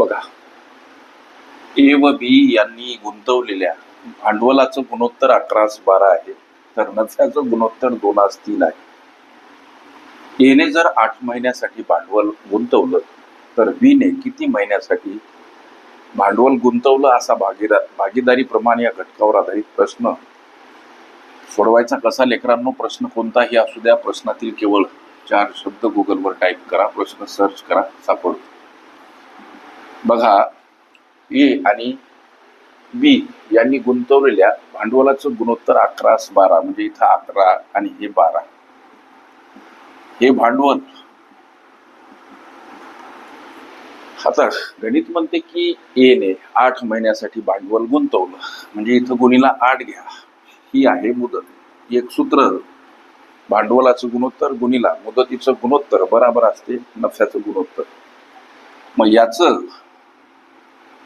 बघा. ए व बी यांनी गुंतवलेल्या भांडवलाचं गुणोत्तर अकराच बारा आहे. तर नफ्याचं गुणोत्तर दोनास तीन आहे. एने जर आठ महिन्यासाठी भांडवल गुंतवलं तर बीने किती महिन्यासाठी भांडवल गुंतवलं असा भागीदा भागीदारीप्रमाणे या घटकावर आधारित प्रश्न सोडवायचा कसा? लेकरांनो प्रश्न कोणताही असू द्या. प्रश्नातील केवळ चार शब्द गुगलवर टाईप करा. प्रश्न सर्च करा. सापडतो. बघा ए आणि बी यांनी गुंतवलेल्या भांडवलाचं गुणोत्तर अकरा बारा म्हणजे इथं अकरा आणि हे बारा. हे भांडवल आता गणित म्हणते की ए ने आठ महिन्यासाठी भांडवल गुंतवलं म्हणजे इथं गुणीला आठ घ्या. ही आहे मुदत. एक सूत्र भांडवलाचं गुणोत्तर गुणीला मुदतीचं गुणोत्तर बराबर असते नफ्याचं गुणोत्तर. मग याचं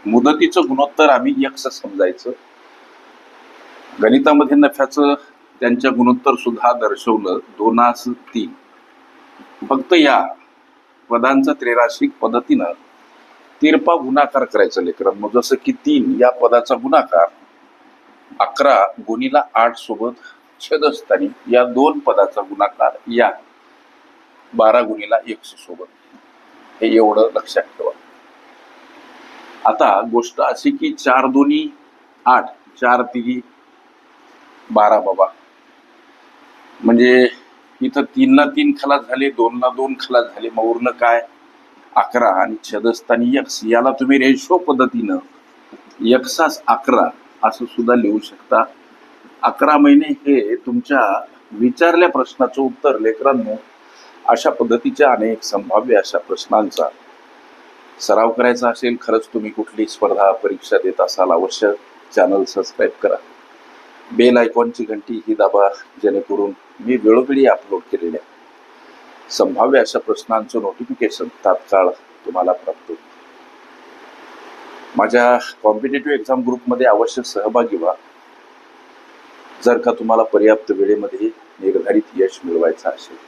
मुदतीचं गुणोत्तर आम्ही यक्ष समजायचं. गणितामध्ये नफ्याचं त्यांच्या गुणोत्तर सुद्धा दर्शवलं दोनास तीन. फक्त या पदांचा त्रेराशिक पद्धतीनं तिरपा गुणाकार करायचा लेकरांनो जसं की तीन या पदाचा गुणाकार अकरा गुणीला आठ सोबत छेदस्थानी या दोन पदाचा गुणाकार या बारा गुणीला एकशे सोबत हे एवढं लक्षात ठेवा. आता गोष्ट अशी की चार दोन्ही आठ चार तिघी बारा बाबा. म्हणजे इथं तीनला तीन खलास झाले दोनला दोन खलास झाले मग उरलं काय? अकरा आणि छदस्थानी यक्ष याला तुम्ही रेशो पद्धतीनं यक्षास अकरा असं सुद्धा लिहू शकता. अकरा महिने हे तुमच्या विचारल्या प्रश्नाचं उत्तर लेकरांनो अशा पद्धतीच्या अनेक संभाव्य अशा प्रश्नांचा सराव करायचा असेल खरंच तुम्ही कुठली स्पर्धा परीक्षा देत असाल अवश्य चॅनल सबस्क्राईब करा. बेल आयकॉनची घंटी ही दाबा जेणेकरून मी वेळोवेळी अपलोड केलेल्या संभाव्य अशा प्रश्नांचं नोटिफिकेशन तात्काळ तुम्हाला प्राप्त होईल. माझ्या कॉम्पिटेटिव्ह एक्झाम ग्रुपमध्ये अवश्य सहभागी व्हा. जर का तुम्हाला पर्याप्त वेळेमध्ये निर्धारित यश मिळवायचं असेल.